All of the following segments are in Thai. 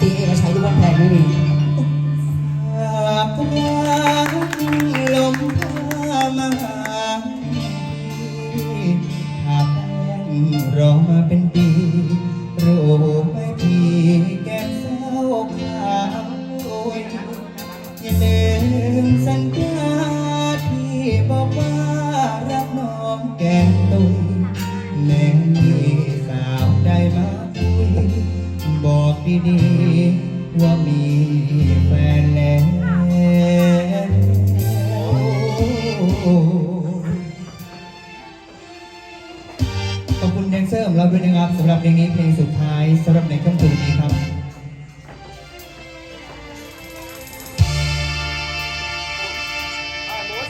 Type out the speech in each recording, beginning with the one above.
ตรีเอกชัยลูกวันแพงไม่มีหากรักลมพามาหาหากแฟนรอมาเป็นปีรูไหมพี่แก้มเศร้าขาวโอยอย่าลืมสัญญาที่บอกว่ารักน้องแก้มตุยแม้ ดีๆ ว่ามีแฟนแล้วขอบคุณแดนเซอร์ของเราด้วยนะครับสำหรับเพลงนี้เพลงสุดท้ายสำหรับในค่ำคืนนี้ครับ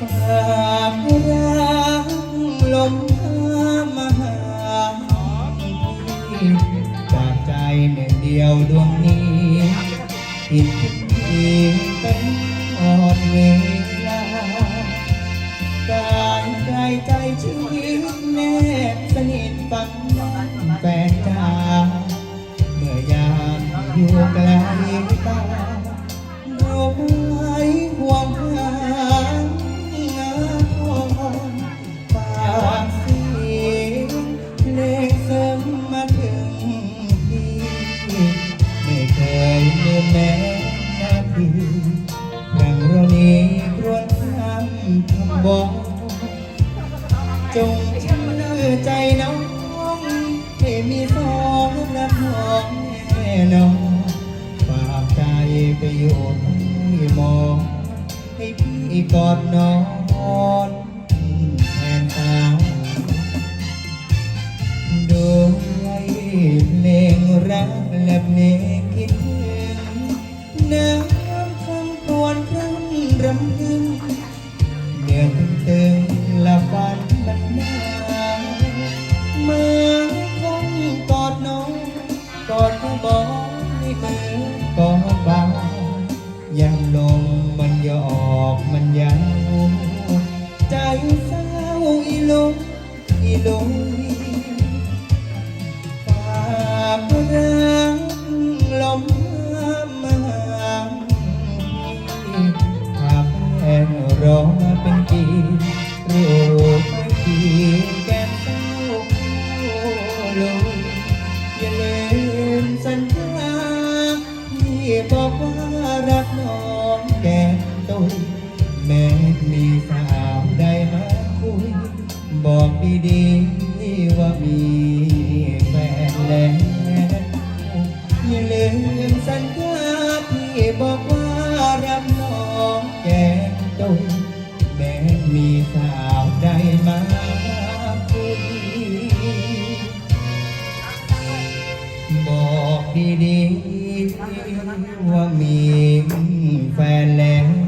ฝากรักลม เดียวดวงนี้ผิดที่เป็นอ่อนเวลาการใจใจชีวิตแนบสนิทฟังแฟนจ้าเมื่อยามอยู่ไกลตาดอ บอกจงเชื่อใจน้องให้มีสองรับน้องแน่นอนฝากใจไปอยู่ที่มอง ให้พี่กอดนอนแทนตาโดยเพลงรักและเพลง กอดผู้บอกให้มือกอดบ่ายังลมมันหยอกมันยาวใจเศร้าอีลุกอีลุยฝากรักลมมาหาพี่หากแฟนรอมาเป็นปีรู้ บอกว่ารักน้องแก้มตุยแม้มีสาวได้มาคุย บอกดีๆว่ามีแฟนแล้วอย่าลืมสัญญาที่บอกว่ารับน้องแก้มตุยแม้มีสาวได้มาคุยบอก ดีๆว่ามีแฟนแล้ว